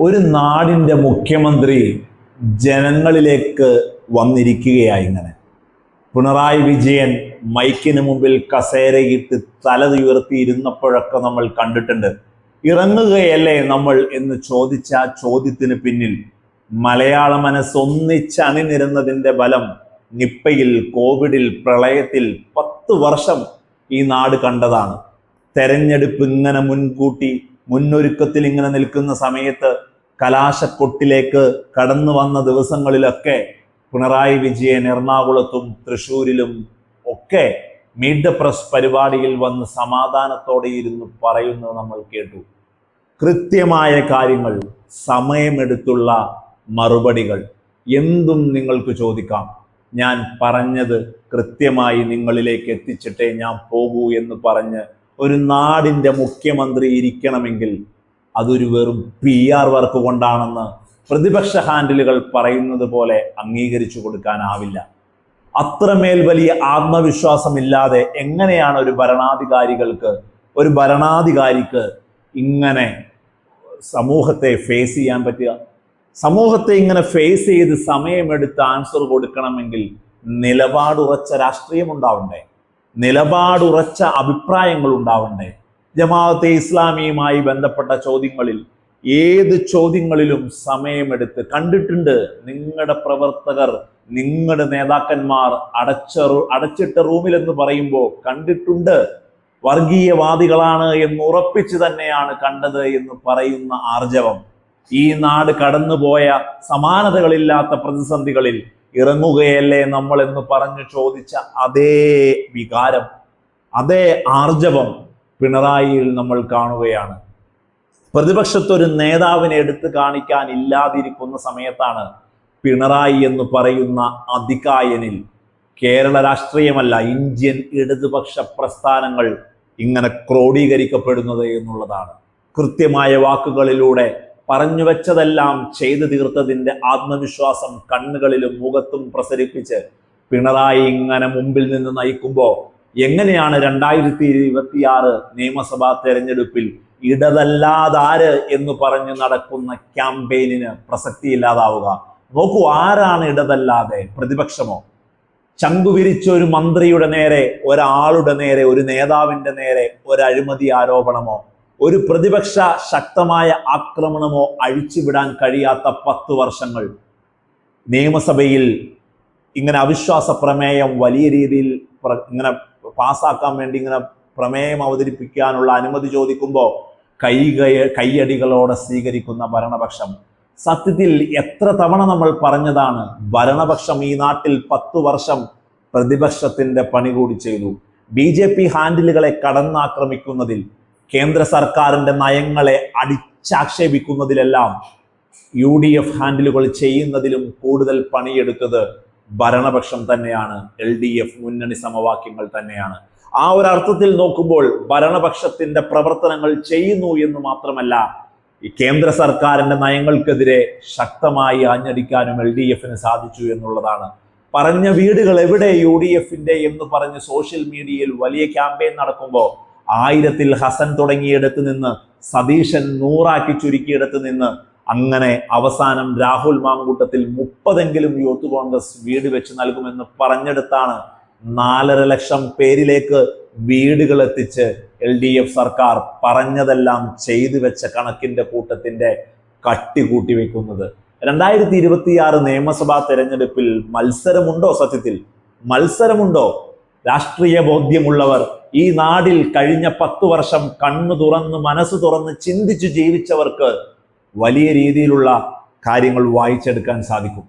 ഒരു നാടിന്റെ മുഖ്യമന്ത്രി ജനങ്ങളിലേക്ക് വന്നിരിക്കുകയായി ഇങ്ങനെ. പിണറായി വിജയൻ മൈക്കിന് മുമ്പിൽ കസേരയിട്ട് തല ഉയർത്തിയിരുന്നപ്പോഴൊക്കെ നമ്മൾ കണ്ടിട്ടുണ്ട്. ഇറങ്ങുകയല്ലേ നമ്മൾ എന്ന് ചോദിച്ച ആ ചോദ്യത്തിന് പിന്നിൽ മലയാള മനസ്സ് ഒന്നിച്ച് അണിനിരുന്നതിന്റെ ബലം നിപ്പയിൽ കോവിഡിൽ പ്രളയത്തിൽ പത്ത് വർഷം ഈ നാട് കണ്ടതാണ്. തെരഞ്ഞെടുപ്പ് ഇങ്ങനെ മുൻകൂട്ടി മുന്നൊരുക്കത്തിൽ ഇങ്ങനെ നിൽക്കുന്ന സമയത്ത് കലാശക്കൊട്ടിലേക്ക് കടന്നു വന്ന ദിവസങ്ങളിലൊക്കെ പിണറായി വിജയൻ എറണാകുളത്തും തൃശ്ശൂരിലും ഒക്കെ മീറ്റ് ദ പ്രസ് പരിപാടിയിൽ വന്ന് സമാധാനത്തോടെ ഇരുന്ന് പറയുന്നത് നമ്മൾ കേട്ടു. കൃത്യമായ കാര്യങ്ങൾ സമയമെടുത്തുള്ള മറുപടികൾ എന്തും നിങ്ങൾക്ക് ചോദിക്കാം. ഞാൻ പറഞ്ഞത് കൃത്യമായി നിങ്ങളിലേക്ക് എത്തിച്ചിട്ടേ ഞാൻ പോകൂ എന്ന് പറഞ്ഞ് ഒരു നാടിന്റെ മുഖ്യമന്ത്രി ഇരിക്കണമെങ്കിൽ അതൊരു വെറും പി ആർ വർക്ക് കൊണ്ടാണെന്ന് പ്രതിപക്ഷ ഹാൻഡിലുകൾ പറയുന്നത് പോലെ അംഗീകരിച്ചു കൊടുക്കാനാവില്ല. അത്രമേൽ വലിയ ആത്മവിശ്വാസമില്ലാതെ എങ്ങനെയാണ് ഒരു ഭരണാധികാരികൾക്ക് ഒരു ഭരണാധികാരിക്ക് ഇങ്ങനെ സമൂഹത്തെ ഫേസ് ചെയ്യാൻ പറ്റുക? സമൂഹത്തെ ഇങ്ങനെ ഫേസ് ചെയ്ത് സമയമെടുത്ത് ആൻസർ കൊടുക്കണമെങ്കിൽ നിലപാടുറച്ച രാഷ്ട്രീയം ഉണ്ടാവണ്ടേ? നിലപാടുറച്ച അഭിപ്രായങ്ങൾ ഉണ്ടാവണ്ടേ? ജമാഅത്തെ ഇസ്ലാമിയുമായി ബന്ധപ്പെട്ട ചോദ്യങ്ങളിൽ ഏത് ചോദ്യങ്ങളിലും സമയമെടുത്ത് കണ്ടിട്ടുണ്ട് നിങ്ങളുടെ പ്രവർത്തകർ നിങ്ങളുടെ നേതാക്കന്മാർ അടച്ച അടച്ചിട്ട റൂമിൽ എന്ന് പറയുമ്പോൾ കണ്ടിട്ടുണ്ട്. വർഗീയവാദികളാണ് എന്ന് ഉറപ്പിച്ച് തന്നെയാണ് കണ്ടത് എന്ന് പറയുന്ന ആർജവം. ഈ നാട് കടന്നുപോയ സമാനതകളില്ലാത്ത പ്രതിസന്ധികളിൽ ഇറങ്ങുകയല്ലേ നമ്മൾ എന്ന് പറഞ്ഞു ചോദിച്ച അതേ വികാരം അതേ ആർജവം പിണറായിയിൽ നമ്മൾ കാണുകയാണ്. പ്രതിപക്ഷത്തൊരു നേതാവിനെ എടുത്തു കാണിക്കാൻ ഇല്ലാതിരിക്കുന്ന സമയത്താണ് പിണറായി എന്ന് പറയുന്ന അതികായനിൽ കേരള രാഷ്ട്രീയമല്ല ഇന്ത്യൻ ഇടതുപക്ഷ പ്രസ്ഥാനങ്ങൾ ഇങ്ങനെ ക്രോഡീകരിക്കപ്പെടുന്നത് എന്നുള്ളതാണ്. കൃത്യമായ വാക്കുകളിലൂടെ പറഞ്ഞു വെച്ചതെല്ലാം ചെയ്തു തീർത്തതിന്റെ ആത്മവിശ്വാസം കണ്ണുകളിലും മുഖത്തും പ്രസരിപ്പിച്ച് പിണറായി ഇങ്ങനെ മുമ്പിൽ നിന്ന് നയിക്കുമ്പോൾ എങ്ങനെയാണ് രണ്ടായിരത്തി ഇരുപത്തിയാറ് നിയമസഭാ തെരഞ്ഞെടുപ്പിൽ ഇടതല്ലാതാര് എന്ന് പറഞ്ഞു നടക്കുന്ന ക്യാമ്പയിനിന് പ്രസക്തിയില്ലാതാവുക? നോക്കൂ ആരാണ് ഇടതല്ലാതെ? പ്രതിപക്ഷമോ? ചങ്കുവിരിച്ച ഒരു മന്ത്രിയുടെ നേരെ ഒരാളുടെ നേരെ ഒരു നേതാവിന്റെ നേരെ ഒരു അഴിമതി ആരോപണമോ? ഒരു പ്രതിപക്ഷ ശക്തമായ ആക്രമണമോ അഴിച്ചുവിടാൻ കഴിയാത്ത പത്ത് വർഷങ്ങൾ? നിയമസഭയിൽ ഇങ്ങനെ അവിശ്വാസ പ്രമേയം വലിയ രീതിയിൽ ഇങ്ങനെ പാസ്സാക്കാൻ വേണ്ടി ഇങ്ങനെ പ്രമേയം അവതരിപ്പിക്കാനുള്ള അനുമതി ചോദിക്കുമ്പോൾ കൈ കൈ- കൈയടികളോടെ സ്വീകരിക്കുന്ന ഭരണപക്ഷം. സത്യത്തിൽ എത്ര തവണ നമ്മൾ പറഞ്ഞതാണ് ഭരണപക്ഷം ഈ നാട്ടിൽ പത്തു വർഷം പ്രതിപക്ഷത്തിന്റെ പണി കൂടി ചെയ്തു. ബി ജെ പി ഹാൻഡിലുകളെ കടന്നാക്രമിക്കുന്നതിൽ കേന്ദ്ര സർക്കാരിന്റെ നയങ്ങളെ അടിച്ചാക്ഷേപിക്കുന്നതിലെല്ലാം യു ഡി എഫ് ഹാൻഡിലുകൾ ചെയ്യുന്നതിലും കൂടുതൽ പണിയെടുത്തത് ഭരണപക്ഷം തന്നെയാണ് എൽ ഡി എഫ് മുന്നണി സമവാക്യങ്ങൾ തന്നെയാണ്. ആ ഒരു അർത്ഥത്തിൽ നോക്കുമ്പോൾ ഭരണപക്ഷത്തിന്റെ പ്രവർത്തനങ്ങൾ ചെയ്യുന്നു എന്ന് മാത്രമല്ല ഈ കേന്ദ്ര സർക്കാരിന്റെ നയങ്ങൾക്കെതിരെ ശക്തമായി ആഞ്ഞടിക്കാനും എൽ ഡി എഫിന് സാധിച്ചു എന്നുള്ളതാണ്. പറഞ്ഞ വീടുകൾ എവിടെ യു ഡി എഫിന്റെ എന്ന് പറഞ്ഞ് സോഷ്യൽ മീഡിയയിൽ വലിയ ക്യാമ്പയിൻ നടക്കുമ്പോൾ ആയിരത്തിൽ ഹസൻ തുടങ്ങിയിടത്ത് നിന്ന് സതീശൻ നൂറാക്കി ചുരുക്കിയിടത്ത് നിന്ന് അങ്ങനെ അവസാനം രാഹുൽ മാങ്കൂട്ടത്തിൽ മുപ്പതെങ്കിലും യൂത്ത് കോൺഗ്രസ് വീട് വെച്ച് നൽകുമെന്ന് പറഞ്ഞെടുത്താണ് നാലര ലക്ഷം പേരിലേക്ക് വീടുകൾ എത്തിച്ച് എൽ ഡി എഫ് സർക്കാർ പറഞ്ഞതെല്ലാം ചെയ്തു വെച്ച കണക്കിന്റെ കൂട്ടത്തിന്റെ കട്ടി കൂട്ടി വെക്കുന്നത്. രണ്ടായിരത്തി ഇരുപത്തിയാറ് നിയമസഭാ തെരഞ്ഞെടുപ്പിൽ മത്സരമുണ്ടോ സത്യത്തിൽ? മത്സരമുണ്ടോ? രാഷ്ട്രീയ ബോധ്യമുള്ളവർ ഈ നാടിൽ കഴിഞ്ഞ പത്തു വർഷം കണ്ണു തുറന്ന് മനസ്സ് തുറന്ന് ചിന്തിച്ചു ജീവിച്ചവർക്ക് വലിയ രീതിയിലുള്ള കാര്യങ്ങൾ വായിച്ചെടുക്കാൻ സാധിക്കും.